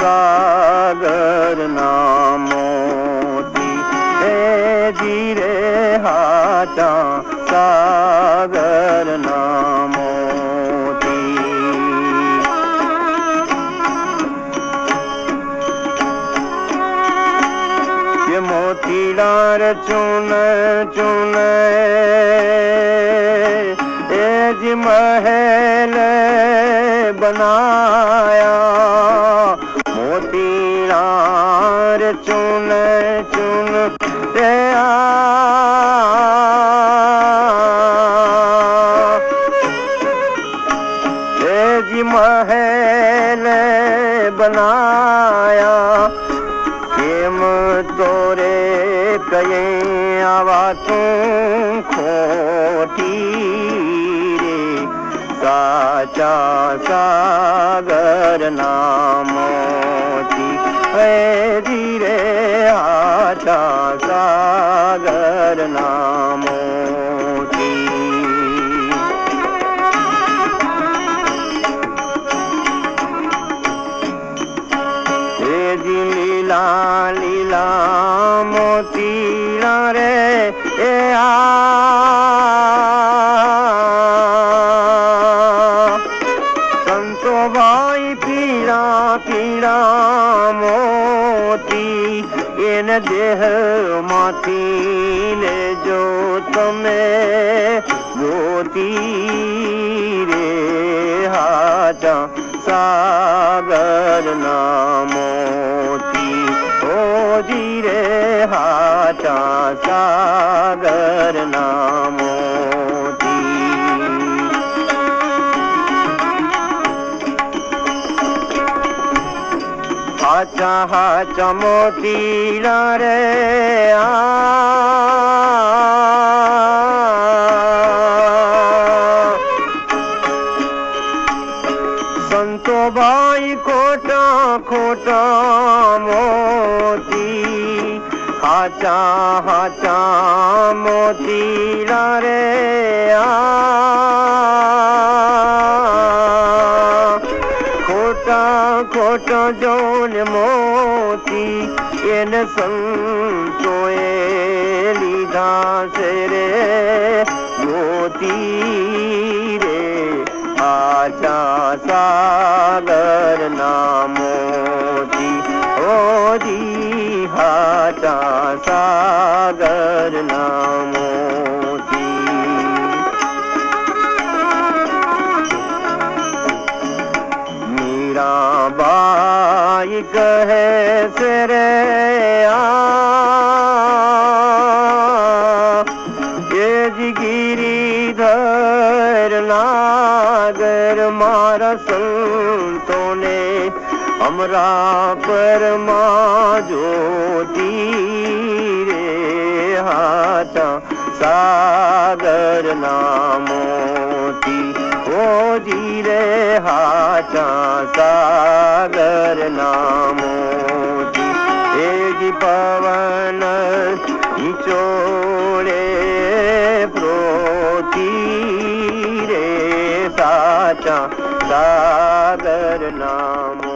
સાગર ના મોતી. હે ધીરે હાટા સાગર ના ये मोतीलार चुन चुन एज महल बनाया। मोतीलार चुन चुन रे आ। एज महल बनाया। तोरे કયે आवा तूं ખોટી રે? रे સાગર सागर હે ધીરે आचा सागर नाम লীলা লীলা মতিলা রে, এ সন্ত ভাই পীড়া পীড়া মতি, এন দেহ মাতিন জোত মে জ্যোতি রে হাটা সাগর না हाचा सागर नामोती हाचा हाचा मोतीला रे संतो भाई खोटा खोटा मोती हाचा मोती रे खोटा खोटा जोन मोती एन संतोए लीधा से रे मोती रे आचा सागर नामोती ओ जी हाचा सागर नामोती मीरा बाई कहे सिरे आ ये गिरीधर नागर मारा संतों ने हमरा पर माँ ज्योति रे हाथा सागर नामोती। ओ जी रे हाचा सागर नामोती। हे जी पवन निचोड़े प्रोती रे साचा सागर नाम